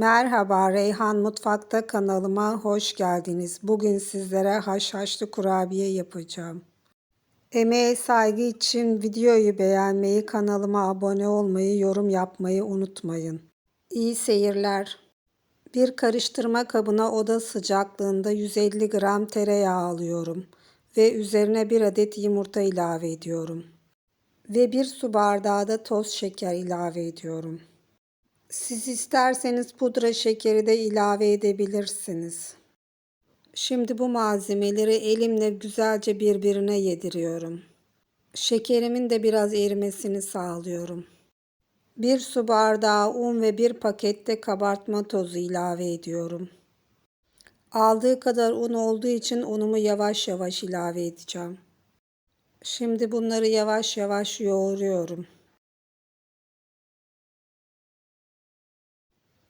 Merhaba Reyhan Mutfak'ta kanalıma hoş geldiniz. Bugün sizlere haşhaşlı kurabiye yapacağım. Emeğe saygı için videoyu beğenmeyi, kanalıma abone olmayı, yorum yapmayı unutmayın. İyi seyirler. Bir karıştırma kabına oda sıcaklığında 150 gram tereyağı alıyorum ve üzerine bir adet yumurta ilave ediyorum. Ve bir su bardağı da toz şeker ilave ediyorum. Siz isterseniz pudra şekeri de ilave edebilirsiniz. Şimdi bu malzemeleri elimle güzelce birbirine yediriyorum. Şekerimin de biraz erimesini sağlıyorum. Bir su bardağı un ve bir pakette kabartma tozu ilave ediyorum. Aldığı kadar un olduğu için unumu yavaş yavaş ilave edeceğim. Şimdi bunları yavaş yavaş yoğuruyorum.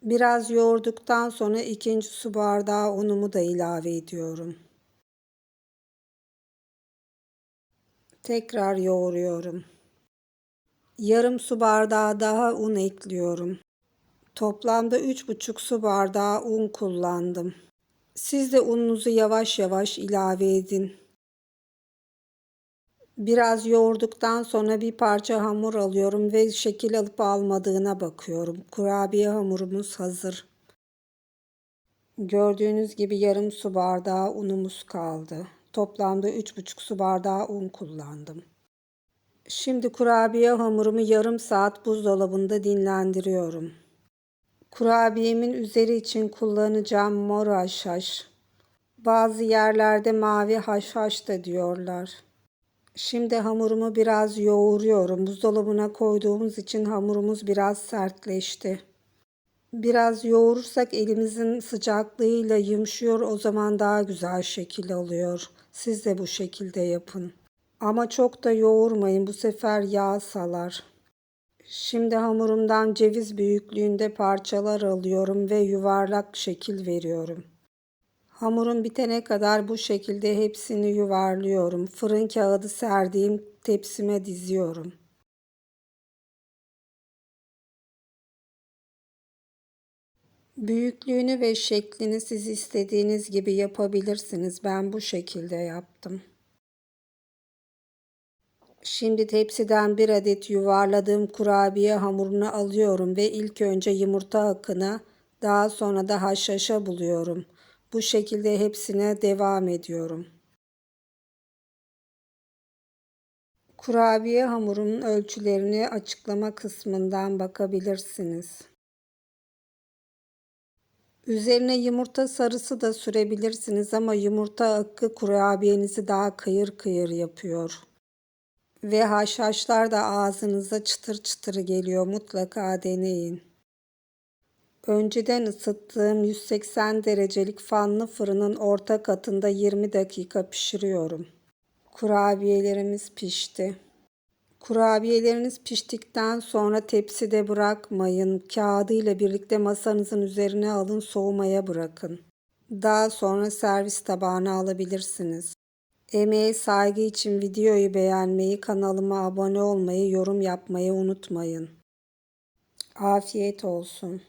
Biraz yoğurduktan sonra ikinci su bardağı unumu da ilave ediyorum. Tekrar yoğuruyorum. Yarım su bardağı daha un ekliyorum. Toplamda 3,5 su bardağı un kullandım. Siz de ununuzu yavaş yavaş ilave edin. Biraz yoğurduktan sonra bir parça hamur alıyorum ve şekil alıp almadığına bakıyorum. Kurabiye hamurumuz hazır. Gördüğünüz gibi yarım su bardağı unumuz kaldı. Toplamda 3,5 su bardağı un kullandım. Şimdi kurabiye hamurumu yarım saat buzdolabında dinlendiriyorum. Kurabiyemin üzeri için kullanacağım mor haşhaş. Bazı yerlerde mavi haşhaş da diyorlar. Şimdi hamurumu biraz yoğuruyorum. Buzdolabına koyduğumuz için hamurumuz biraz sertleşti. Biraz yoğurursak elimizin sıcaklığıyla yumuşuyor. O zaman daha güzel şekil alıyor. Siz de bu şekilde yapın. Ama çok da yoğurmayın. Bu sefer yağ salar. Şimdi hamurumdan ceviz büyüklüğünde parçalar alıyorum ve yuvarlak şekil veriyorum. Hamurum bitene kadar bu şekilde hepsini yuvarlıyorum. Fırın kağıdı serdiğim tepsime diziyorum. Büyüklüğünü ve şeklini siz istediğiniz gibi yapabilirsiniz. Ben bu şekilde yaptım. Şimdi tepsiden bir adet yuvarladığım kurabiye hamurunu alıyorum ve ilk önce yumurta akına, daha sonra da haşhaşa buluyorum. Bu şekilde hepsine devam ediyorum. Kurabiye hamurunun ölçülerini açıklama kısmından bakabilirsiniz. Üzerine yumurta sarısı da sürebilirsiniz ama yumurta akı kurabiyenizi daha kıyır kıyır yapıyor. Ve haşhaşlar da ağzınıza çıtır çıtır geliyor. Mutlaka deneyin. Önceden ısıttığım 180 derecelik fanlı fırının orta katında 20 dakika pişiriyorum. Kurabiyelerimiz pişti. Kurabiyeleriniz piştikten sonra tepside bırakmayın. Kağıdı ile birlikte masanızın üzerine alın soğumaya bırakın. Daha sonra servis tabağına alabilirsiniz. Emeğe saygı için videoyu beğenmeyi, kanalıma abone olmayı, yorum yapmayı unutmayın. Afiyet olsun.